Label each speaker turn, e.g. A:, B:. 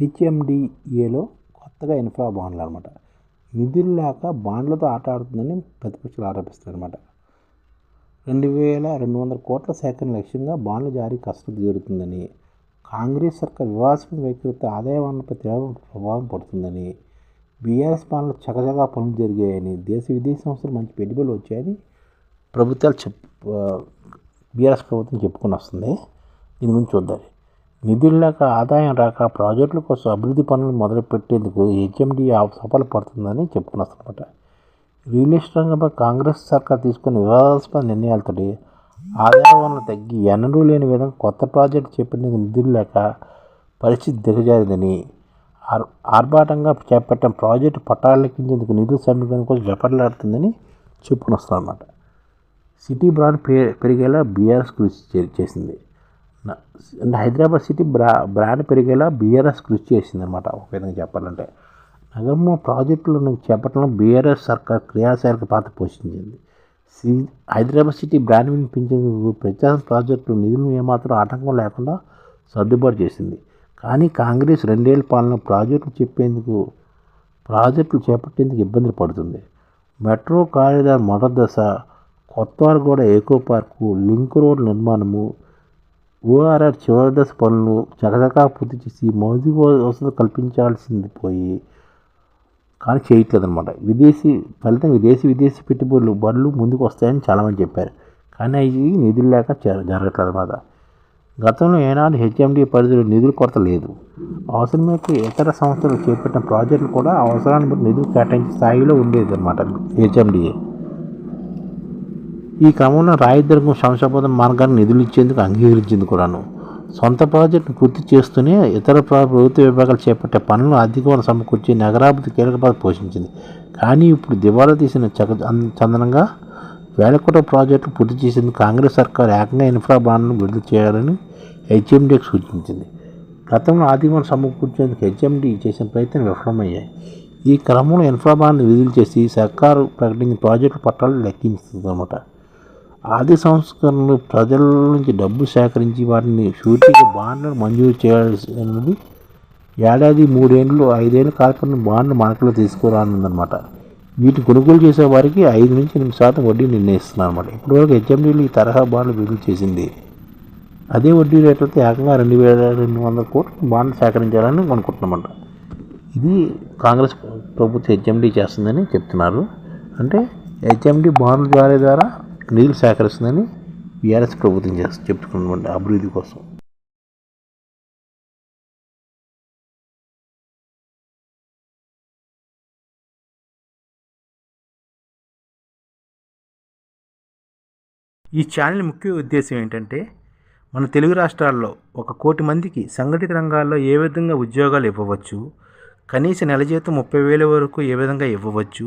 A: హెచ్ఎండిఏలో కొత్తగా ఇన్ఫ్రా బాండ్లు అనమాట నిధులు లేక బాండ్లతో ఆట ఆడుతుందని ప్రతిపక్షాలు ఆరోపిస్తారు అనమాట రెండు వేల రెండు వందల కోట్ల సేకరణ లక్ష్యంగా బాండ్ల జారీ కసరత్తు జరుగుతుందని కాంగ్రెస్ సర్కార్ వివాదాస్పద వైఖరితో ఆదాయ వనరులపై తీవ్ర ప్రభావం పడుతుందని బీఆర్ఎస్ పాలనలో చకచకా పనులు జరిగాయని దేశ విదేశీ సంస్థలు మంచి పెట్టుబడులు వచ్చాయని ప్రభుత్వాలు చెప్ బీఆర్ఎస్ ప్రభుత్వం చెప్పుకొని వస్తుంది. దీని గురించి చూద్దాం. నిధులు లేక ఆదాయం రాక ప్రాజెక్టుల కోసం అభివృద్ధి పనులు మొదలుపెట్టేందుకు హెచ్ఎండి సఫలపడుతుందని చెప్పుకుని వస్తున్నమాట రియల్ ఎస్టేట్ రంగంపై కాంగ్రెస్ సర్కార్ తీసుకున్న వివాదాస్పద నిర్ణయాలతో ఆదాయ వనరులు తగ్గి ఎన్నడూ లేని విధంగా కొత్త ప్రాజెక్టు చేపట్టేందుకు నిధులు లేక పరిస్థితి దిగజారిందని ఆర్ ఆర్భాటంగా చేపట్టిన ప్రాజెక్టు పట్టాలెక్కించేందుకు నిధులు సమీకరణ కోసం జపర్లాడుతుందని చెప్పుకుని వస్తారన్నమాట సిటీ బ్రాండ్ పే పెరిగేలా బీఆర్ఎస్ కృషి చే- చేసింది. అంటే హైదరాబాద్ సిటీ బ్రా బ్రాండ్ పెరిగేలా బీఆర్ఎస్ కృషి చేసింది అనమాట ఒక విధంగా చెప్పాలంటే. నగరంలో ప్రాజెక్టులను చేపట్టడంలో బీఆర్ఎస్ సర్కార్ క్రియాశీలక పాత్ర పోషించింది. సి హైదరాబాద్ సిటీ బ్రాండ్ వినిపించేందుకు ప్రచార ప్రాజెక్టులు నిధులు ఏమాత్రం ఆటంకం లేకుండా సర్దుబాటు చేసింది. కానీ కాంగ్రెస్ రెండేళ్ళ పాలన ప్రాజెక్టులు చెప్పేందుకు ప్రాజెక్టులు చేపట్టేందుకు ఇబ్బందులు పడుతుంది. మెట్రో కారిడార్ మొదటి దశ కొత్తవారగూడ ఏకో పార్కు లింక్ రోడ్ నిర్మాణము ఓఆర్ఆర్ చివరి దశ పనులు చకచకా పూర్తి చేసి మౌలిక వసతులు కల్పించాల్సింది పోయి కానీ చేయట్లేదు అనమాట విదేశీ ఫలితం విదేశీ విదేశీ పెట్టుబడులు బడులు ముందుకు వస్తాయని చాలామంది చెప్పారు. కానీ అవి నిధులు లేక జర- జరగట్లేదు అనమాట గతంలో ఏనాడు హెచ్ఎండి పరిధిలో నిధుల కొరత లేదు. అవసరమైతే ఇతర సంస్థలు చేపట్టిన ప్రాజెక్టులు కూడా అవసరాన్ని బట్టి నిధులు కేటాయించే స్థాయిలో ఉండేది అనమాట హెచ్ఎండిఏ ఈ క్రమంలో రాయదుర్గం శంషాబాదం మార్గాన్ని నిధులు ఇచ్చేందుకు అంగీకరించింది కూడాను. సొంత ప్రాజెక్టును పూర్తి చేస్తూనే ఇతర ప్రభుత్వ విభాగాలు చేపట్టే పనులు ఆర్థిక వనరు సమకూర్చి నగరాభివృద్ధి కీలక పాత్ర పోషించింది. కానీ ఇప్పుడు దివాలా తీసిన చక చందనంగా వేల కోట్ల ప్రాజెక్టులు పూర్తి చేసేందుకు కాంగ్రెస్ సర్కార్ ఏకంగా ఇన్ఫ్రా బాండ్ను విడుదల చేయాలని హెచ్ఎండికి సూచించింది. గతంలో ఆర్థిక వనరు సమకూర్చేందుకు హెచ్ఎండి చేసిన ప్రయత్నం విఫలమయ్యాయి. ఈ క్రమంలో ఇన్ఫ్రా బాండ్ను విడుదల చేసి సర్కారు ప్రకటించిన ప్రాజెక్టు పట్టాలు లెక్కించిందన్నమాట. ఆది ఆర్థిక సంస్కరణలు ప్రజల నుంచి డబ్బు సేకరించి వాటిని షూరిటీకి బాండ్లను మంజూరు చేయాల్సినది ఏడాది మూడేళ్ళు ఐదేళ్ళ కాలపడిన బాండ్లు మార్కెట్లో తీసుకురానుందనమాట వీటిని కొనుగోలు చేసే వారికి ఐదు నుంచి ఎనిమిది శాతం వడ్డీ నిర్ణయిస్తున్నారు అనమాట ఇప్పటివరకు హెచ్ఎండీలు ఈ తరహా బాండ్లు విడుదల చేసింది. అదే వడ్డీ రేట్లతో ఏకంగా రెండు వేల రెండు వందల కోట్లు బాండ్లు సేకరించాలని అనుకుంటున్నామంట ఇది కాంగ్రెస్ ప్రభుత్వం హెచ్ఎండీ చేస్తుందని చెప్తున్నారు. అంటే హెచ్ఎండీ బాండ్ల జారీ ద్వారా నిధులు సేకరిస్తుందని బీఆర్ఎస్ ప్రభుత్వం చేస్తుంది చెప్పుకున్నటువంటి అభివృద్ధి కోసం.
B: ఈ ఛానల్ ముఖ్య ఉద్దేశం ఏంటంటే మన తెలుగు రాష్ట్రాల్లో ఒక కోటి మందికి సంఘటిత రంగాల్లో ఏ విధంగా ఉద్యోగాలు ఇవ్వవచ్చు కనీస నెల జీతం ముప్పై వేల వరకు ఏ విధంగా ఇవ్వవచ్చు